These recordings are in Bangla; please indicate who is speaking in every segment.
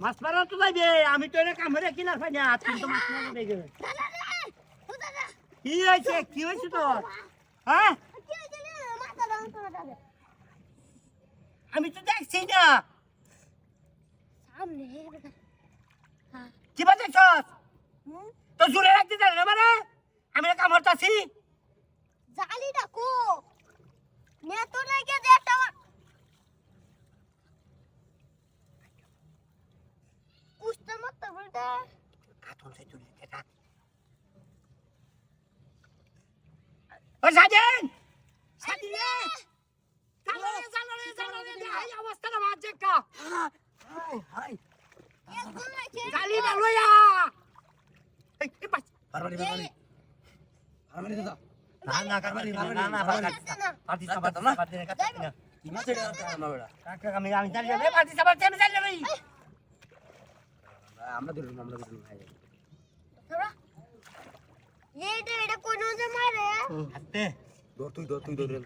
Speaker 1: মাছ মারা তো যাইবে, আমি তো এটা কামড়ে কিনা পাই না তুমি তো মাছ মারা দেখে কি হয়েছে? কি হয়েছে তোর? হ্যাঁ? আমি তো দেখছি না। কি বাজেছস তো জুড়ে রাখতে জানে না মানে? আমি না কামড়তাছি।
Speaker 2: জালি ডাকো। নেতো লাগে যে
Speaker 1: সে চুরি এটা ও সাজেন! চালো রে! চালো রে এই অবস্থাটা বাজে কা হাই হাই গালি না লইয়া। এই এই বাস
Speaker 3: বারবারি বারবারি বারবারি দাদা
Speaker 1: না না কারবারি না না পার্টি সাবাত না? পার্টি কাটি না?
Speaker 3: কি মাছ এটা আমরা বেড়া
Speaker 1: কাকা আমি আমি জানি পার্টি সাবাত আমি জানি
Speaker 3: আমরা ধরুন আমরা ধরুন ভাই।
Speaker 2: এইটা এটা কোন যে মারে
Speaker 1: হাতে
Speaker 3: ধর তুই ধর তুই ধর ধর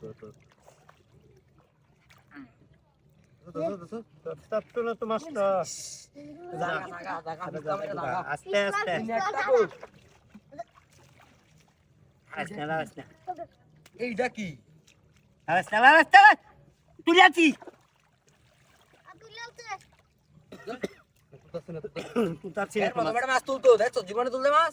Speaker 3: ধর ধর
Speaker 1: তো আস্তে আস্তে
Speaker 3: এইটা কি
Speaker 1: আছি
Speaker 3: তুলতো জীবনে তুলতে মাছ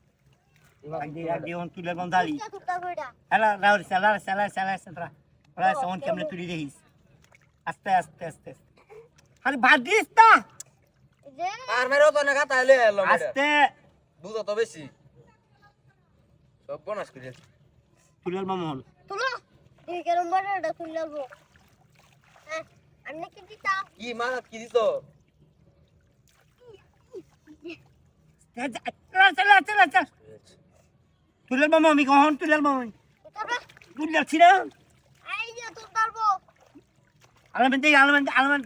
Speaker 1: আস্তে আস্তে আস্তে আরে ভাত দিস না
Speaker 3: আর মেরো তো না খাতা এলে এলো
Speaker 1: আস্তে
Speaker 3: দুধ তো বেশি সব বনাস করে
Speaker 1: তুলে মোহন
Speaker 2: তুলো এই কেরম বড়টা তুই হ্যাঁ আমি কি দিতা
Speaker 3: কি মাছ কি দিছো
Speaker 1: চলা চলা চলা তুলে মামা আমি কখন তুলে মামা তুলে যাচ্ছি না আলমেন দেই আলমেন আলমেন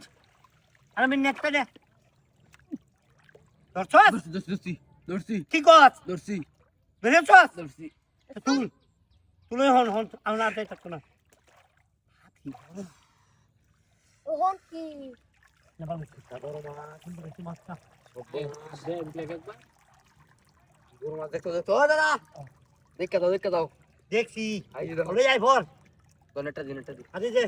Speaker 1: আলমেন নেটটা দে ধরছস
Speaker 3: দর্শি দর্শি দর্শি
Speaker 1: কি কস
Speaker 3: দর্শি
Speaker 1: ধরেছস
Speaker 3: দর্শি
Speaker 1: তুল তুলে হন হন আলনা আতে থাকতো না
Speaker 2: ওহন কি
Speaker 1: না বাবু বড় মামা কিন্তু বেশি মাছটা
Speaker 3: গরু মাছ দেখো দেখো দাদা দেখে দাও দেখে দাও।
Speaker 1: দেখছি।
Speaker 3: যে
Speaker 1: যাই বল।
Speaker 3: তো নেটটা দি। নেটটা দি
Speaker 1: আরে যে